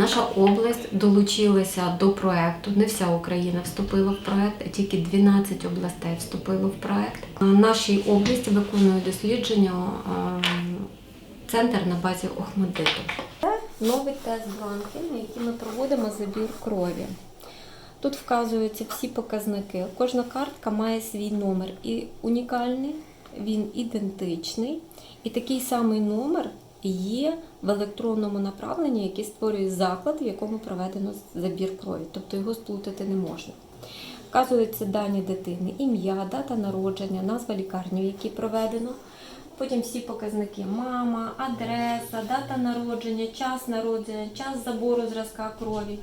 Наша область долучилася до проекту. Не вся Україна вступила в проект, а тільки 12 областей вступило в проект. Нашій області виконує дослідження центр на базі Охмадиту. новий тест бланки, на який ми проводимо забір крові. Тут вказуються всі показники. Кожна картка має свій номер і унікальний, він ідентичний. І такий самий номер є в електронному направленні, який створює заклад, в якому проведено забір крові. Тобто його сплутати не можна. Вказуються дані дитини, ім'я, дата народження, назва лікарні, в якій проведено. Потім всі показники мама, адреса, дата народження, час народження, час забору зразка крові,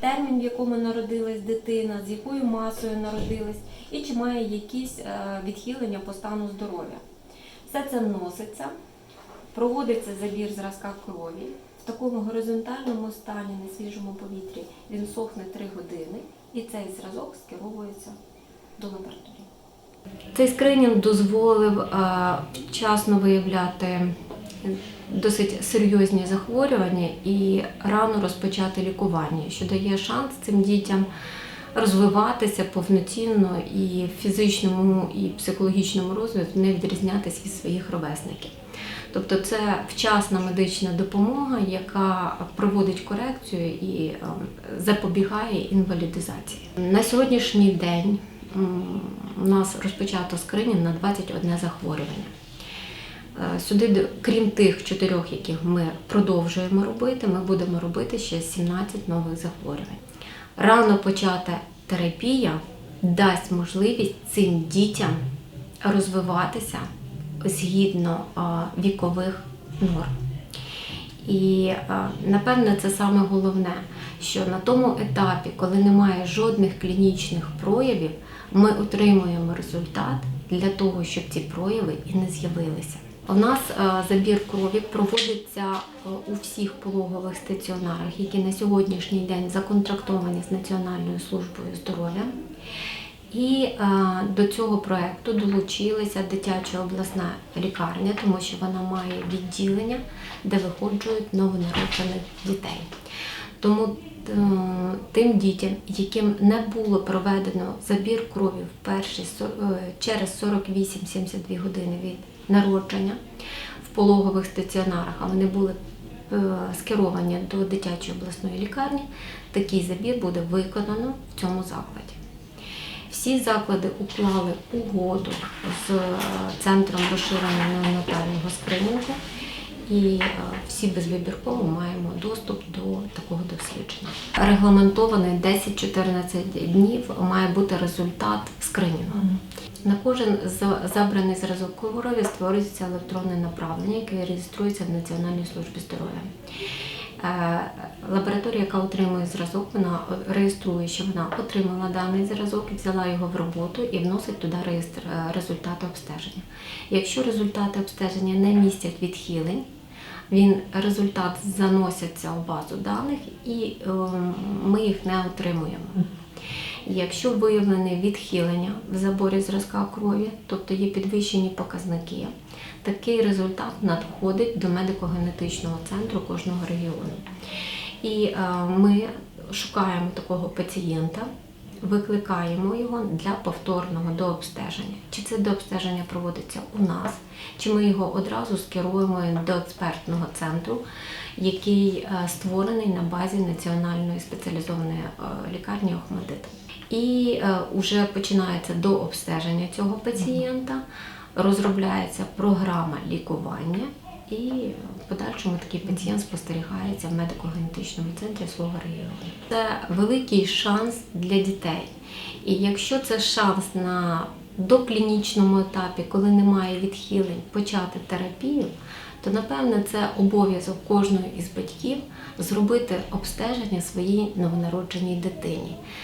термін, в якому народилась дитина, з якою масою народилась, і чи має якісь е, відхилення по стану здоров'я. Все це вноситься, проводиться забір зразка крові. В такому горизонтальному стані на свіжому повітрі він сохне 3 години, і цей зразок скеровується до лабораторії. Цей скринінг дозволив е, вчасно виявляти досить серйозні захворювання і рано розпочати лікування, що дає шанс цим дітям розвиватися повноцінно і в фізичному і психологічному розвитку не відрізнятися від своїх ровесників. Тобто це вчасна медична допомога, яка проводить корекцію і е, запобігає інвалідизації. На сьогоднішній день у нас розпочато скринінг на 21 захворювання. Е, Сюди, крім тих чотирьох, яких ми продовжуємо робити, ми будемо робити ще 17 нових захворювань. Рано почата терапія дасть можливість цим дітям розвиватися згідно вікових норм. І напевне це саме головне, що на тому етапі, коли немає жодних клінічних проявів, ми отримуємо результат для того, щоб ці прояви і не з'явилися. У нас е, забір крові проводиться е, у всіх пологових стаціонарах, які на сьогоднішній день законтрактовані з Національною службою здоров'я. І е, до цього проекту долучилася дитяча обласна лікарня, тому що вона має відділення, де виходжують новонароджених дітей. Тому тим дітям, яким не було проведено забір крові в перші через 48-72 години від народження в пологових стаціонарах, а вони були е, скеровані до дитячої обласної лікарні, такий забір буде виконано в цьому закладі. Всі заклади уклали угоду з е, центром розширеного неонатального скринінгу, і е, всі безвибірково маємо доступ до такого дослідження. Регламентований 10-14 днів має бути результат скринінгу. На кожен забраний зразок крові створюється електронне направлення, яке реєструється в Національній службі здоров'я. Е, Лабораторія, яка отримує зразок, вона реєструє, що вона отримала даний зразок, взяла його в роботу і вносить туди реєстр е, результати обстеження. Якщо результати обстеження не містять відхилень, він результат заноситься у базу даних і е, ми їх не отримуємо. Якщо виявлене відхилення в заборі зразка крові, тобто є підвищені показники, такий результат надходить до медико-генетичного центру кожного регіону. І е, ми шукаємо такого пацієнта, викликаємо його для повторного дообстеження. Чи це дообстеження проводиться у нас, чи ми його одразу скеруємо до експертного центру, який е, створений на базі Національної спеціалізованої е, лікарні Охмадит. І е, вже починається до обстеження цього пацієнта, розробляється програма лікування, і в подальшому такий пацієнт спостерігається в медико-генетичному центрі свого регіону. Це великий шанс для дітей. І якщо це шанс на доклінічному етапі, коли немає відхилень, почати терапію, то напевне це обов'язок кожної із батьків зробити обстеження своїй новонародженій дитині.